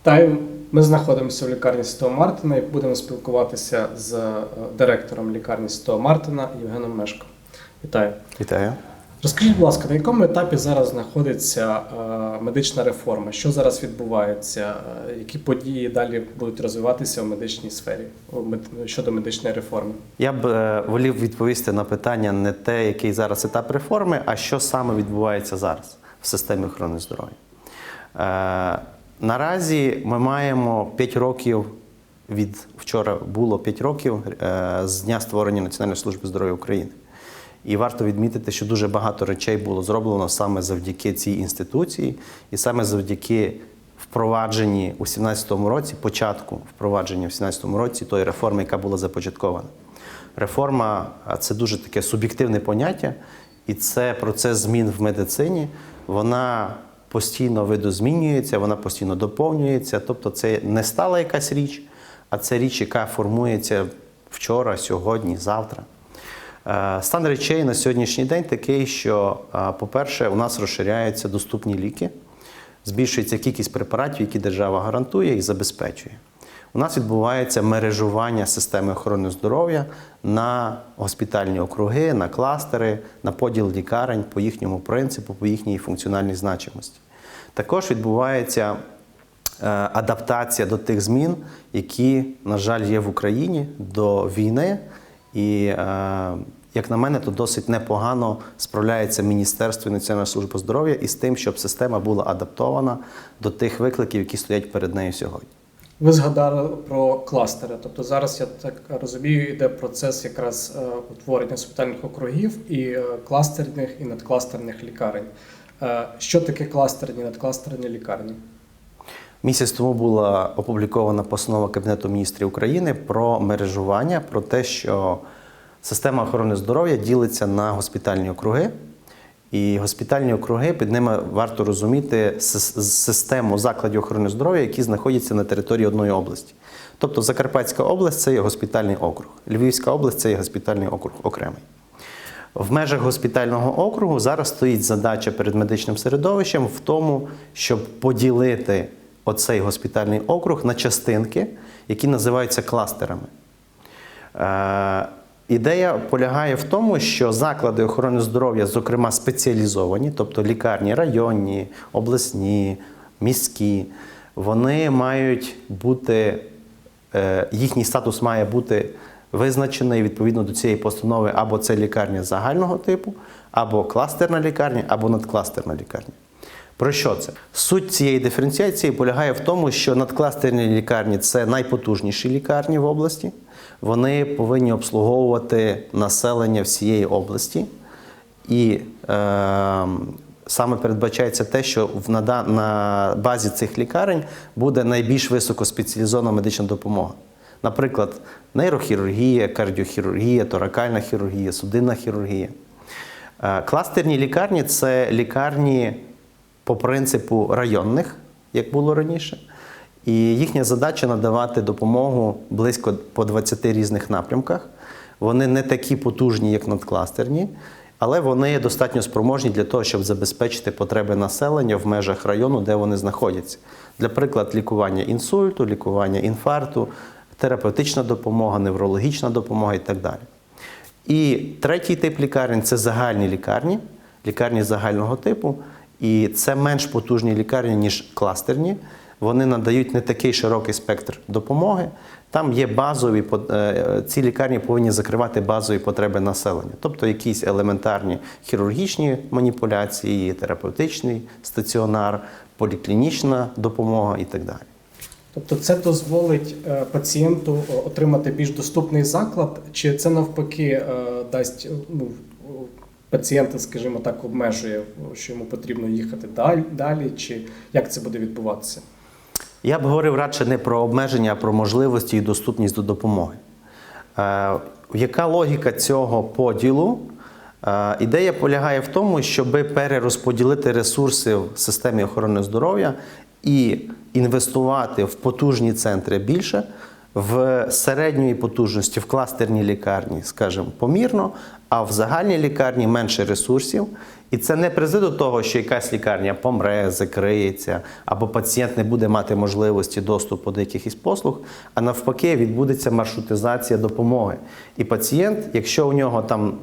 Вітаю. Ми знаходимося в лікарні Святого Мартина і будемо спілкуватися з е, директором лікарні Святого Мартина Євгеном Мешко. Вітаю. Вітаю. Розкажіть, будь ласка, на якому етапі зараз знаходиться е, медична реформа? Що зараз відбувається? Е, Які події далі будуть розвиватися в медичній сфері щодо медичної реформи? Я б волів відповісти на питання не те, який зараз етап реформи, а що саме відбувається зараз в системі охорони здоров'я. Наразі ми маємо 5 років від вчора було 5 років е, з дня створення Національної служби здоров'я України. І варто відмітити, що дуже багато речей було зроблено саме завдяки цій інституції, і саме завдяки впровадженні у 2017 році, початку впровадження в 2017 році тої реформи, яка була започаткована. Реформа це дуже таке суб'єктивне поняття, і це процес змін в медицині. Вона постійно видозмінюється, вона постійно доповнюється. Тобто, це не стала якась річ, а це річ, яка формується вчора, сьогодні, завтра. Е, Стан речей на сьогоднішній день такий, що, е, по-перше, у нас розширяються доступні ліки, збільшується кількість препаратів, які держава гарантує і забезпечує. У нас відбувається мережування системи охорони здоров'я на госпітальні округи, на кластери, на поділ лікарень по їхньому принципу, по їхній функціональній значимості. Також відбувається е, адаптація до тих змін, які, на жаль, є в Україні до війни. І, е, як на мене, то досить непогано справляється Міністерство і Національна служба здоров'я із тим, щоб система була адаптована до тих викликів, які стоять перед нею сьогодні. Ви згадали про кластери. Тобто зараз я так розумію, йде процес якраз е, утворення госпітальних округів і е, кластерних і надкластерних лікарень. Е, Що таке кластерні надкластерні лікарні? Місяць тому була опублікована постанова Кабінету міністрів України про мережування, про те, що система охорони здоров'я ділиться на госпітальні округи. І госпітальні округи під ними варто розуміти систему закладів охорони здоров'я, які знаходяться на території одної області. Тобто Закарпатська область це є госпітальний округ, Львівська область це є госпітальний округ окремий. В межах госпітального округу зараз стоїть задача перед медичним середовищем в тому, щоб поділити оцей госпітальний округ на частинки, які називаються кластерами. Ідея полягає в тому, що заклади охорони здоров'я, зокрема спеціалізовані, тобто лікарні районні, обласні, міські, вони мають бути, е, їхній статус має бути визначений відповідно до цієї постанови або це лікарня загального типу, або кластерна лікарня, або надкластерна лікарня. Про що це? Суть цієї диференціації полягає в тому, що надкластерні лікарні це найпотужніші лікарні в області. Вони повинні обслуговувати населення всієї області. І е, саме передбачається те, що в нада- на базі цих лікарень буде найбільш високоспеціалізована медична допомога. Наприклад, нейрохірургія, кардіохірургія, торакальна хірургія, судинна хірургія. Е, Кластерні лікарні це лікарні по принципу районних, як було раніше. І їхня задача надавати допомогу близько по 20 різних напрямках. Вони не такі потужні, як надкластерні, але вони достатньо спроможні для того, щоб забезпечити потреби населення в межах району, де вони знаходяться. Для приклад, лікування інсульту, лікування інфаркту, терапевтична допомога, неврологічна допомога і так далі. І третій тип лікарень це загальні лікарні, лікарні загального типу. І це менш потужні лікарні, ніж кластерні. Вони надають не такий широкий спектр допомоги. Там є базові пот- е, ці лікарні повинні закривати базові потреби населення, тобто якісь елементарні хірургічні маніпуляції, терапевтичний стаціонар, поліклінічна допомога і так далі. Тобто це дозволить е, пацієнту е, отримати більш доступний заклад, чи це навпаки е, дасть е, ну, пацієнта, скажімо так, обмежує, що йому потрібно їхати далі, чи як це буде відбуватися? Я б говорив радше не про обмеження, а про можливості і доступність до допомоги. Е, яка логіка цього поділу? Е, ідея полягає в тому, щоб перерозподілити ресурси в системі охорони здоров'я і інвестувати в потужні центри більше, в середньої потужності в кластерній лікарні, скажімо, помірно, а в загальній лікарні менше ресурсів. І це не призведе до того, що якась лікарня помре, закриється, або пацієнт не буде мати можливості доступу до якихось послуг, а навпаки, відбудеться маршрутизація допомоги. І пацієнт, якщо у нього там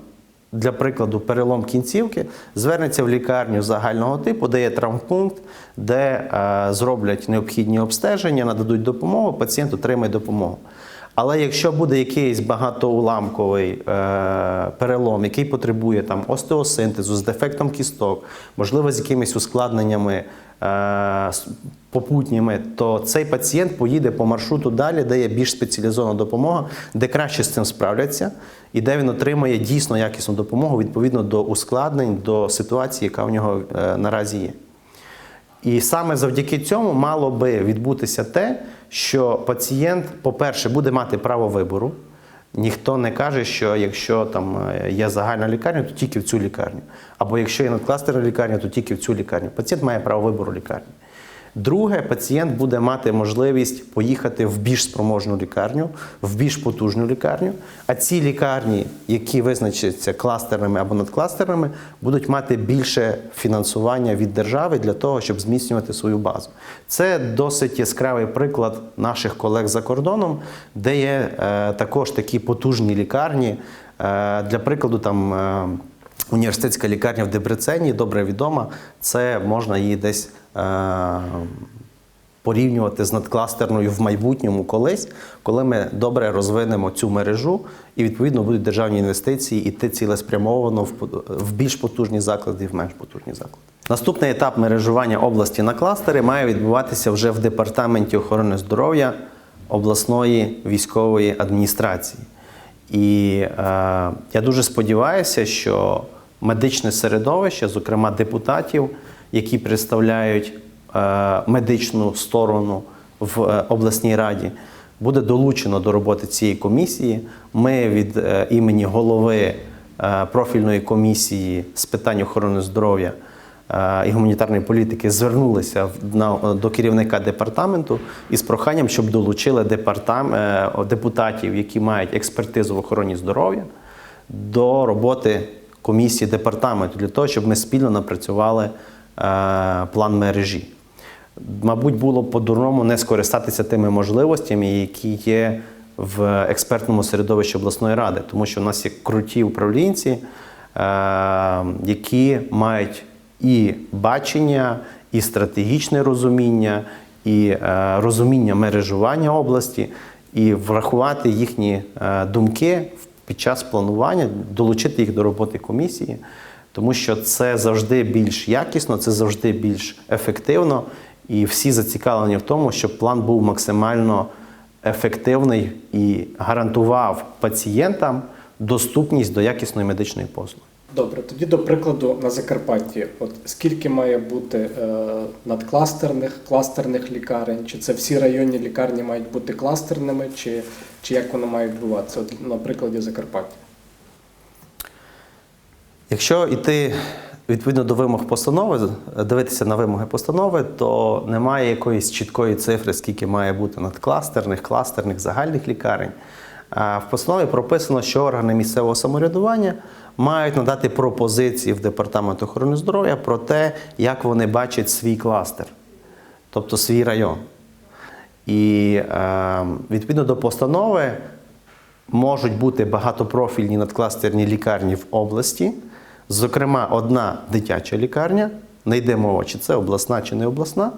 для прикладу, перелом кінцівки, звернеться в лікарню загального типу, де є травмпункт, де е, зроблять необхідні обстеження, нададуть допомогу, пацієнт отримає допомогу. Але якщо буде якийсь багатоуламковий е, перелом, який потребує там остеосинтезу з дефектом кісток, можливо, з якимись ускладненнями е, попутніми, то цей пацієнт поїде по маршруту далі, де є більш спеціалізована допомога, де краще з цим справляться, і де він отримає дійсно якісну допомогу відповідно до ускладнень, до ситуації, яка в нього е, наразі є. І саме завдяки цьому мало би відбутися те, що пацієнт, по-перше, буде мати право вибору. Ніхто не каже, що якщо там е, є загальна лікарня, то тільки в цю лікарню. Або якщо є надкластерна лікарня, то тільки в цю лікарню. Пацієнт має право вибору лікарні. Друге, пацієнт буде мати можливість поїхати в більш спроможну лікарню, в більш потужну лікарню. А ці лікарні, які визначаться кластерними або надкластерними, будуть мати більше фінансування від держави для того, щоб зміцнювати свою базу. Це досить яскравий приклад наших колег за кордоном, де є е, також такі потужні лікарні. Е, для прикладу, там. Е, Університетська лікарня в Дебрецені добре відома. Це можна її десь порівнювати з надкластерною в майбутньому колись, коли ми добре розвинемо цю мережу, і відповідно будуть державні інвестиції іти цілеспрямовано в, більш потужні заклади в менш потужні заклади. Наступний етап мережування області на кластери має відбуватися вже в департаменті охорони здоров'я обласної військової адміністрації. І е, я дуже сподіваюся, що медичне середовище, зокрема депутатів, які представляють е, медичну сторону в е, обласній раді, буде долучено до роботи цієї комісії. Ми від е, імені голови профільної комісії з питань охорони здоров'я і гуманітарної політики звернулися до керівника департаменту із проханням, щоб долучили департам, е, депутатів, які мають експертизу в охороні здоров'я, до роботи комісії департаменту для того, щоб ми спільно напрацювали план мережі. Мабуть, було б по-дурному не скористатися тими можливостями, які є в експертному середовищі обласної ради, тому що в нас є круті управлінці, е, які мають і бачення, і стратегічне розуміння, і е, розуміння мережування області, і врахувати їхні е, думки під час планування, долучити їх до роботи комісії, тому що це завжди більш якісно, це завжди більш ефективно, і всі зацікавлені в тому, щоб план був максимально ефективний і гарантував пацієнтам доступність до якісної медичної послуги. Добре, тоді до прикладу на Закарпатті. От скільки має бути е, надкластерних, кластерних лікарень? Чи це всі районні лікарні мають бути кластерними, чи, чи як воно має відбуватися? От, на прикладі Закарпаття. Якщо йти відповідно до вимог постанови, дивитися на вимоги постанови, то немає якоїсь чіткої цифри, скільки має бути надкластерних, кластерних, загальних лікарень. А В постанові прописано, що органи місцевого самоврядування мають надати пропозиції в департамент охорони здоров'я про те, як вони бачать свій кластер, тобто свій район. І е, відповідно до постанови можуть бути багатопрофільні надкластерні лікарні в області, зокрема, одна дитяча лікарня, не йде мова, чи це обласна, чи не обласна,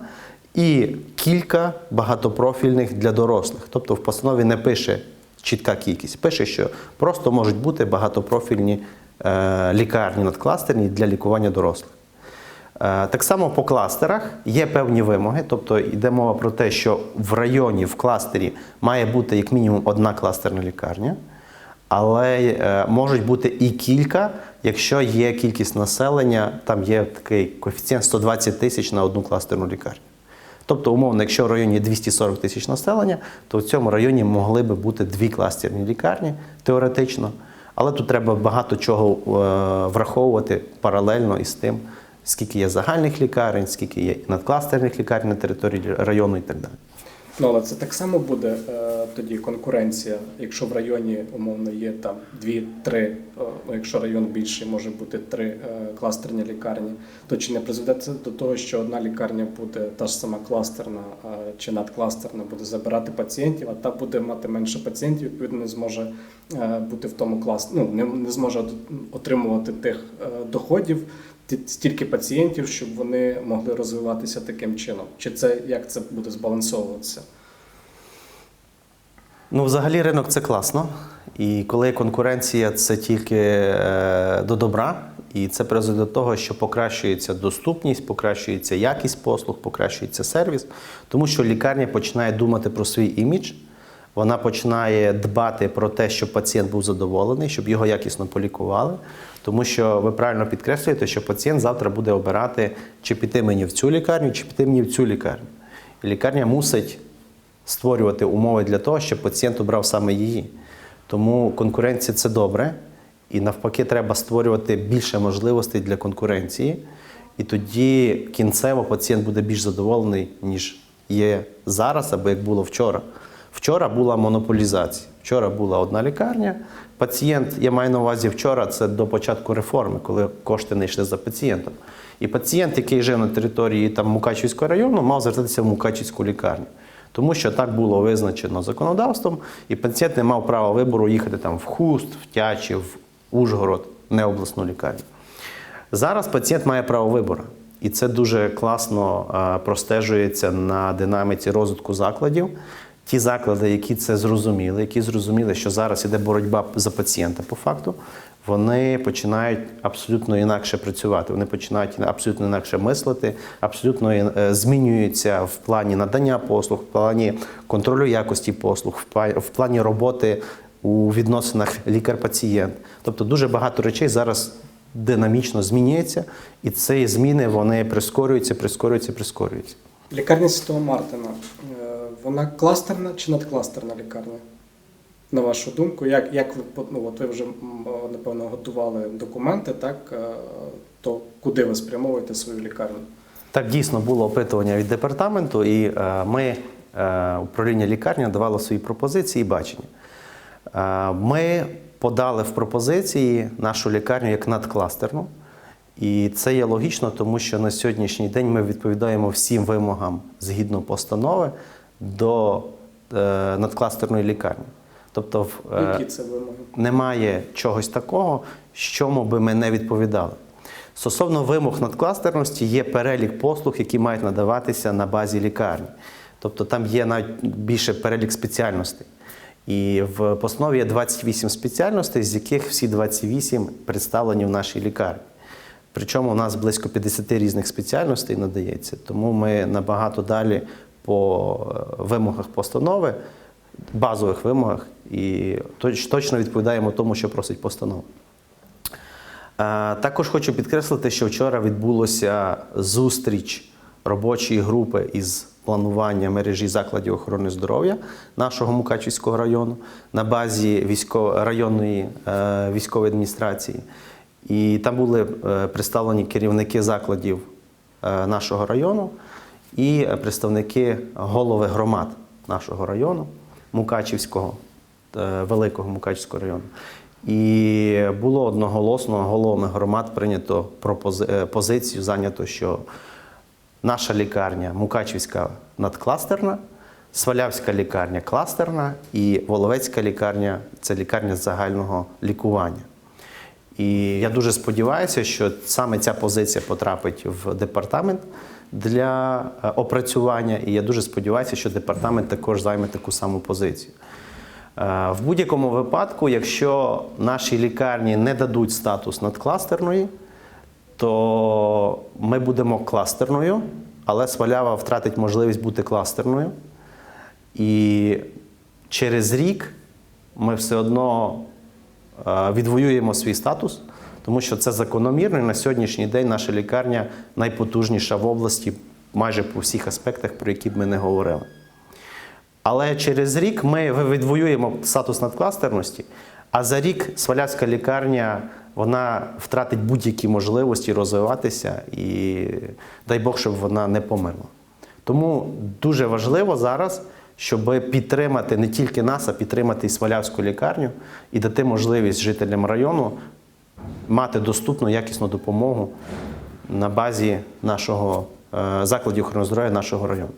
і кілька багатопрофільних для дорослих. Тобто в постанові не пише чітка кількість, пише, що просто можуть бути багатопрофільні е, лікарні надкластерні для лікування дорослих. Е, Так само по кластерах є певні вимоги, тобто йде мова про те, що в районі, в кластері має бути як мінімум одна кластерна лікарня, але е, можуть бути і кілька, якщо є кількість населення, там є такий коефіцієнт 120 тисяч на одну кластерну лікарню. Тобто, умовно, якщо в районі 240 тисяч населення, то в цьому районі могли би бути дві кластерні лікарні теоретично. Але тут треба багато чого е, враховувати паралельно із тим, скільки є загальних лікарень, скільки є надкластерних лікарень на території району і так далі. Ну, але це так само буде е, тоді конкуренція, якщо в районі умовно є там дві-три, е, ну якщо район більший, може бути три е, кластерні лікарні, то чи не призведе це до того, що одна лікарня буде та ж сама кластерна е, чи надкластерна, буде забирати пацієнтів, а та буде мати менше пацієнтів, відповідно не зможе е, бути в тому клас, ну не, не зможе от- отримувати тих е, доходів. Ті- Стільки пацієнтів, щоб вони могли розвиватися таким чином. Чи це як це буде збалансовуватися? Ну, взагалі, ринок це класно. І коли конкуренція, це тільки е, до добра, і це призводить до того, що покращується доступність, покращується якість послуг, покращується сервіс, тому що лікарня починає думати про свій імідж. Вона починає дбати про те, щоб пацієнт був задоволений, щоб його якісно полікували. Тому що ви правильно підкреслюєте, що пацієнт завтра буде обирати, чи піти мені в цю лікарню, чи піти мені в цю лікарню. І лікарня мусить створювати умови для того, щоб пацієнт обрав саме її. Тому конкуренція це добре, і навпаки, треба створювати більше можливостей для конкуренції. І тоді кінцево пацієнт буде більш задоволений, ніж є зараз, або як було вчора. Вчора була монополізація. Вчора була одна лікарня. Пацієнт, я маю на увазі вчора, це до початку реформи, коли кошти не йшли за пацієнтом. І пацієнт, який жив на території там, Мукачівського району, мав звертатися в Мукачівську лікарню. Тому що так було визначено законодавством, і пацієнт не мав права вибору їхати там в Хуст, в Тячі, в Ужгород, не обласну лікарню. Зараз пацієнт має право вибору, і це дуже класно простежується на динаміці розвитку закладів. Ті заклади, які це зрозуміли, які зрозуміли, що зараз іде боротьба за пацієнта по факту, вони починають абсолютно інакше працювати. Вони починають абсолютно інакше мислити, абсолютно е, змінюються в плані надання послуг, в плані контролю якості послуг, в плані роботи у відносинах лікар-пацієнт. Тобто дуже багато речей зараз динамічно змінюється, і ці зміни вони прискорюються, прискорюються, прискорюються. Лікарня Святого Мартина, е, вона кластерна чи надкластерна лікарня? На вашу думку, як, як ви ну, от ви вже напевно готували документи, так е, то куди ви спрямовуєте свою лікарню? Так дійсно було опитування від департаменту, і е, ми, е, управління лікарня, давало свої пропозиції і бачення. Ми подали в пропозиції нашу лікарню як надкластерну. І це є логічно, тому що на сьогоднішній день ми відповідаємо всім вимогам згідно постанови до е, надкластерної лікарні. Тобто, в, е, Які це вимоги? немає чогось такого, чому би ми не відповідали. Стосовно вимог надкластерності є перелік послуг, які мають надаватися на базі лікарні. Тобто там є навіть більше перелік спеціальностей. І в постанові є 28 спеціальностей, з яких всі 28 представлені в нашій лікарні. Причому у нас близько 50 різних спеціальностей надається, тому ми набагато далі по е, вимогах постанови, базових вимогах, і точно відповідаємо тому, що просить постанова. Е, Також хочу підкреслити, що вчора відбулося зустріч робочої групи із планування мережі закладів охорони здоров'я нашого Мукачівського району на базі військово- районної е, військової адміністрації. І там були представлені керівники закладів нашого району і представники голови громад нашого району, Мукачівського, е, Великого Мукачівського району. І було одноголосно головами громад прийнято е, позицію, зайнято, що наша лікарня Мукачівська надкластерна, Свалявська лікарня кластерна і Воловецька лікарня це лікарня загального лікування. І я дуже сподіваюся, що саме ця позиція потрапить в департамент для е, опрацювання, і я дуже сподіваюся, що департамент також займе таку саму позицію. Е, В будь-якому випадку, якщо нашій лікарні не дадуть статус надкластерної, то ми будемо кластерною, але Свалява втратить можливість бути кластерною. І через рік ми все одно е, відвоюємо свій статус, тому що це закономірно. І на сьогоднішній день наша лікарня найпотужніша в області майже по всіх аспектах, про які б ми не говорили. Але через рік ми відвоюємо статус надкластерності, а за рік Свалявська лікарня вона втратить будь-які можливості розвиватися і дай Бог, щоб вона не померла. Тому дуже важливо зараз, щоб підтримати не тільки нас, а підтримати і Смолявську лікарню і дати можливість жителям району мати доступну якісну допомогу на базі нашого е, закладів охорони здоров'я нашого району.